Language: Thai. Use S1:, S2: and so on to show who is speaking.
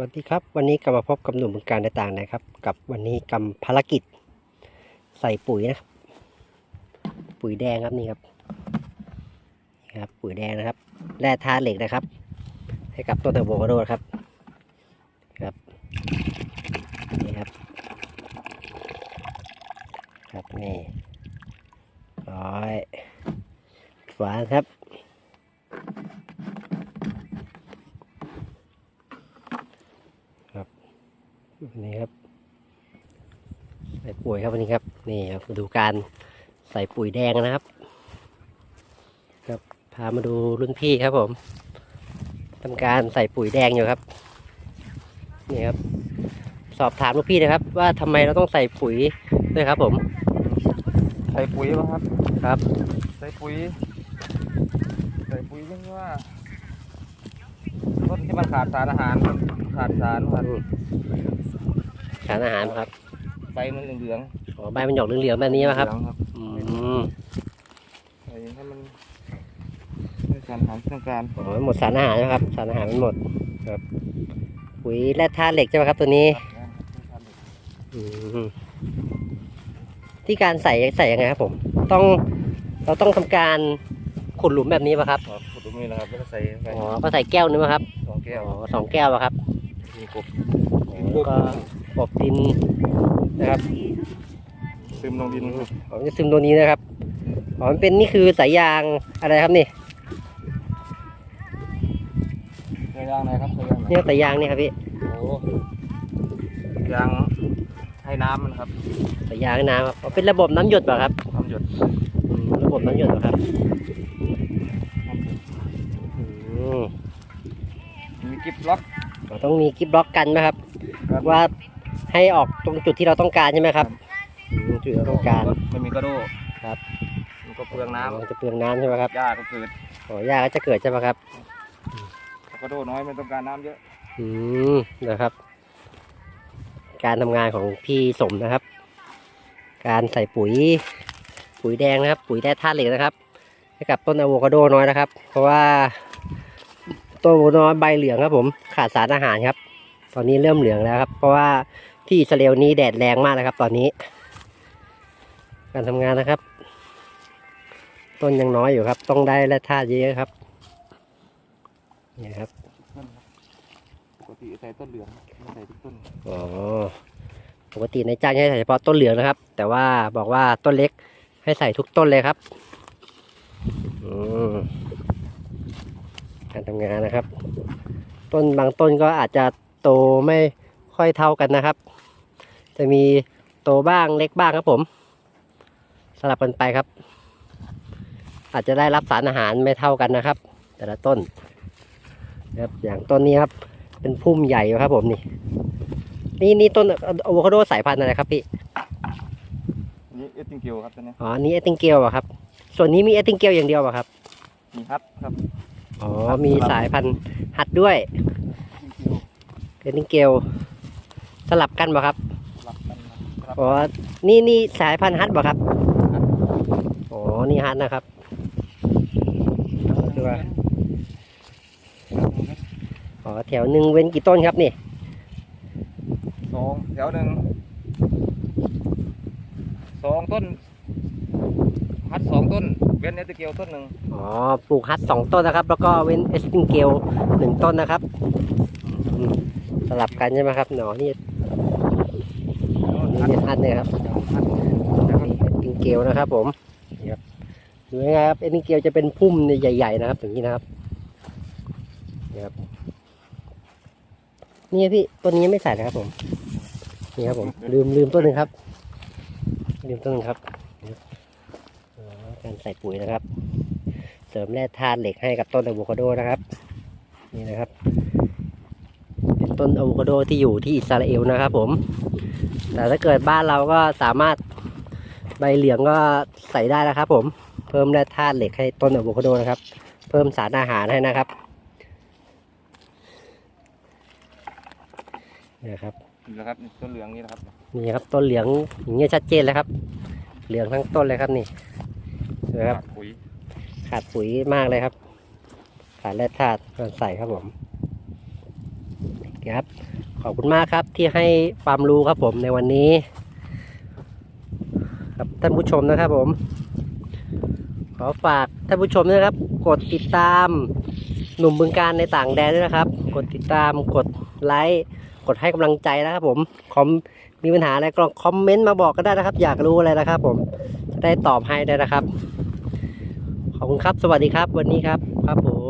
S1: วัสดีครับ วันนี้กลับมาพบกับหนุ่มมืองการต่างๆนะครับ กับวันนี้กำภารกิจ ใส่ปุ๋ยนะครับ ปุ๋ยแดงครับนี่ครับนี่ครับ ปุ๋ยแดงนะครับแร่ธาตุเหล็กนะครับ ให้กับต้นอะโวคาโดครับครับนี่ครับครับนี่ร้อยฝาครับ นี่ครับ ใส่ปุ๋ยครับวันนี้ครับ นี่ครับมาดูการใส่ปุ๋ยแดงนะครับ ครับพามาดูรุ่นพี่ครับผมทำการใส่ปุ๋ยแดงอยู่ครับ นี่ครับ สอบถามลูกพี่นะครับ ว่าทำไมเราต้องใส่ปุ๋ยด้วยครับ ผม
S2: ใส่ปุ๋ยป่ะครับ
S1: ครับ
S2: ใส่ปุ๋ย ใส่ปุ๋ยเพราะว่าต้นที่มันขาดสารอาหารมันขาดสารครับ
S1: สารอาหารครับ
S2: ใบมันเหลือง
S1: อ๋อใบมันหยอกเหลืองๆแบบ
S2: ๆ
S1: นี้นะครับ
S2: เหลืองครับ
S1: อืม
S2: ใส่ให้มันให้สารอาหารที่ต้องการ
S1: อ๋อหมดสารอาหารนะครับ สารอาหารมันหมดครับปุ๋ยแร่ธาตุเหล็กใช่ไหมครับ ตัวนี้อืมที่การใส่ใส่ยังไงครับ ผม ต้องเราต้องทำการขุดหลุมแบบนี้ป่ะครับ
S2: ครับขุดตรงนี้นะครับแล้วก็ใส่ไป
S1: อ๋อก็ใส่แก้วนึงป่ะครับ
S2: สองแก้ว
S1: อ๋อสองแก้วป่ะครับ
S2: มีกบ
S1: อ๋อแล้วก็ กบดินนะครับ
S2: ซึมลงดินครับ
S1: อ๋อจะซึมตัวนี้นะครับอ๋อมันเป็นนี่คือสายยางอะไรครับนี่
S2: ใส่ยางไหนครับใส่ยางไหน
S1: เนี่ยสายยางนี่ครับพี่
S2: โอ้ยางให้น้ำมันครับ
S1: สายยางน้ำครับอ๋อเป็นระบบน้ำหยดป่ะครับ
S2: น้ำหยด
S1: อืมระบบน้ำหยดป่ะครับอืม
S2: มีกิ๊บล็อก
S1: อ๋อต้องมีกิฟบล็อกกันนะครับ
S2: ครับ
S1: ว่า ให้ออกตรงจุดที่เราต้องการใช่ไหมครับอืมจุดที่เราต้องการ
S2: มันมีกระโด
S1: ครับ
S2: มันก็เปลืองน้
S1: อ๋อจะเปลืองน้ำใช่ไหมครับำ
S2: หญ้าก็เกิด
S1: อ๋อหญ้าก็จะเกิดใช่ไหมครับ
S2: กระโดน้อยไม่ต้องการน้ำเยอะ
S1: อืมนะครับ การทำงานของพี่สมนะครับ การใส่ปุ๋ย ปุ๋ยแดงนะครับ ปุ๋ยแร่ธาตุเหล็กนะครับให้กับต้นอะโวคาโดน้อยนะครับ เพราะว่าต้นอะโวคาโดน้อยใบเหลืองครับผมขาดสารอาหารครับ ตอนนี้เริ่มเหลืองแล้วครับ เพราะว่าที่อิสราเอลนี้แดดแรงมากนะครับ ตอนนี้ การทำงานนะครับ ต้นยังน้อยอยู่ครับ ต้องได้แร่ธาตุเยอะๆครับนี่ครับ
S2: ปกติใส่ต้นเหลืองไม่ใส่ทุกต้น
S1: อ๋อปกติในายจ้างให้ใส่เฉพาะต้นเหลืองนะครับ แต่ว่าบอกว่าต้นเล็กให้ใส่ทุกต้นเลยครับอืมการทำงานนะครับ ต้นบางต้นก็อาจจะ โตไม่ค่อยเท่ากันนะครับ จะมีโตบ้างเล็กบ้างครับผม สลับกันไปครับ อาจจะได้รับสารอาหารไม่เท่ากันนะครับ แต่ละต้นนะครับอย่างต้นนี้ครับ เป็นพุ่มใหญ่อยู่ครับผมนี่ นี่นี่ต้นอะโวคาโดสายพันธุ์อะไรครับพี่
S2: นี่เอสติงเกิลครับตัวเนี้ย
S1: อ๋อนี่เอติงเกลอะครับ ส่วนนี้มีเอติงเกลอย่างเดียวอะครับ
S2: มีฮัทครับ
S1: อ๋อ มีสายพันธุ์หัดด้วย
S2: เอสติงเกิล
S1: เอติงเกลสลับกันบ่ครับ
S2: สลับกันนะครับ
S1: อ๋อนี่นี่สายพันธุ์ฮัดบ่ครับอ๋อนี่ฮัดนะครับดูว่าอ๋อแถวหนึ่งเว้นกี่ต้นครับนี่
S2: สองแถวหนึ่งสองต้นฮัทสองต้น เว้นเอสติงเกิลต้นหนึ่ง
S1: อ๋อปลูกฮัดสองต้นนะครับ แล้วก็เว้นเอสติงเกลหนึ่งต้นนะครับอืมส ลับกันใช่ไหมครับหนอนี่นี่เป็นฮัดเนี่ยครับนี่เอ็นติงเกลนะครับ ผมนี่ครับดูยังไงครับเอ็นติงเกลจะเป็นพุ่มใหญ่ ๆ นะครับอย่างนี้นะครับนี่ครับนี่พี่ต้นนี้ไม่ใส่นะครับผมนี่ครับผมลืมลืมต้นหนึ่งครับ ลืมต้นหนึ่งครับนี่ครับอ๋อการใส่ปุ๋ยนะครับ เสริมแร่ธาตุเหล็กให้กับต้นอะโวคาโดนะครับ นี่นะครับเป็น ต้นอะโวคาโดที่อยู่ที่อิสราเอลนะครับผม แต่ถ้าเกิดบ้านเราก็สามารถใบเหลืองก็ใส่ได้นะครับผม เพิ่มแร่ธาตุเหล็กให้ต้นอะโวคาโดนะครับ เพิ่มสารอาหารให้นะครับนี่นะครับ
S2: นี่แหละครับนี่ต้นเหลืองนี่นะครับ
S1: นี่ครับต้นเหลืองอย่างเงี้ยชัดเจนแล้วครับ เหลืองทั้งต้นเลยครับนี่นะครับ
S2: ปุ๋ย
S1: ขาดปุ๋ยมากเลยครับขาดแร่ธาตุก่อนใส่ครับผม ครับขอบคุณมากครับที่ให้ความรู้ครับผมในวันนี้ ครับท่านผู้ชมนะครับผม ขอฝากท่านผู้ชมด้วยนะครับ กดติดตามหนุ่มบึงการในต่างแดนด้วยนะครับ กดติดตามกดไลค์กดให้กำลังใจนะครับผมคอมมีปัญหาอะไรก็ลองคอมเมนต์มาบอกก็ได้นะครับ อยากรู้อะไรนะครับ ผมจะได้ตอบให้ได้นะครับขอบคุณครับ สวัสดีครับ วันนี้ครับครับผม